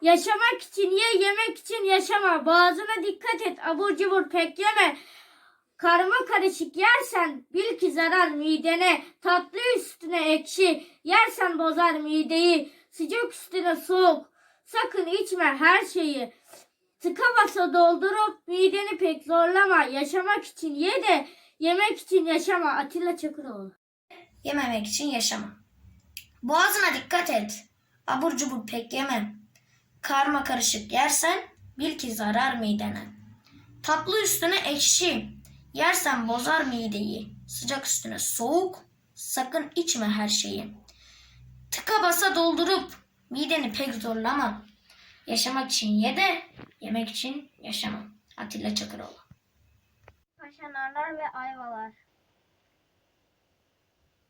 Yaşamak için ye, yemek için yaşama. Boğazına dikkat et, abur cubur pek yeme. Karma karışık yersen bil ki zarar midene. Tatlı üstüne ekşi, yersen bozar mideyi. Sıcak üstüne soğuk, sakın içme her şeyi. Tıka basa doldurup mideni pek zorlama. Yaşamak için ye de yemek için yaşama. Atilla Çakıroğlu. Yememek için yaşama. Boğazına dikkat et. Abur cubur pek yeme. Karma karışık yersen bil ki zarar midene. Tatlı üstüne ekşi. Yersen bozar mideyi. Sıcak üstüne soğuk. Sakın içme her şeyi. Tıka basa doldurup mideni pek zorlama. Yaşamak için ye de yemek için yaşama. Atilla Çakıroğlu. Paşanarlar ve Ayvalar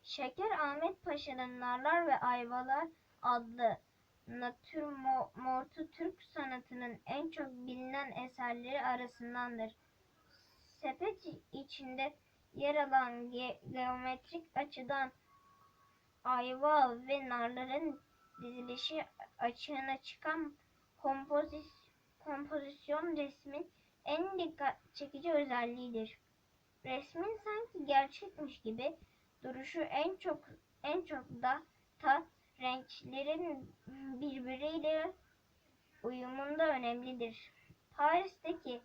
Şeker Ahmet Paşa'nın Narlar ve Ayvalar adlı natürmortu Türk sanatının en çok bilinen eserleri arasındandır. Sepet içinde yer alan ge- geometrik açıdan ayva ve narların dizilişi açığına çıkan kompozi- kompozisyon resmin en dikkat çekici özelliğidir. Resmin sanki gerçekmiş gibi duruşu en çok en çok da ta renklerin birbiriyle uyumunda önemlidir. Paris'teki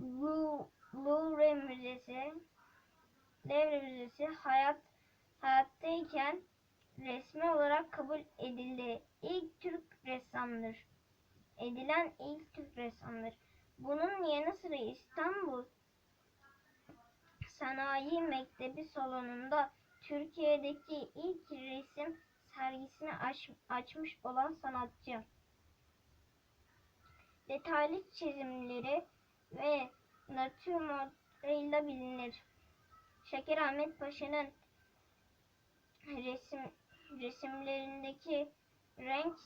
Lou- Louvre Müzesi Louvre Müzesi hayat hayattayken resmi olarak kabul edildi. İlk Türk ressamdır. Edilen ilk Türk ressamdır. Bunun yanı sıra İstanbul Sanayi Mektebi salonunda Türkiye'deki ilk resim aç- açmış olan sanatçı. Detaylı çizimleri ve natürmortlarıyla bilinir. Şeker Ahmet Paşa'nın resim resimlerindeki renk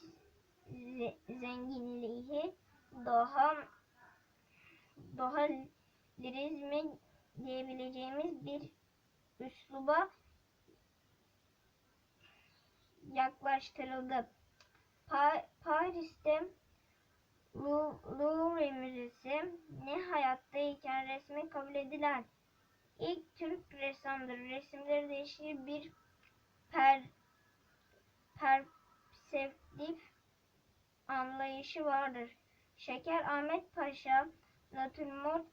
ze- zenginliği doğa doğa lirizmi diyebileceğimiz bir üsluba yaklaştırıldı. Pa- Paris'te Lou- Louvre Müzesi ne hayattayken resmi kabul edilen ilk Türk ressamdır. Resimleri değişik bir per, perseptif anlayışı vardır. Şeker Ahmet Paşa natürmort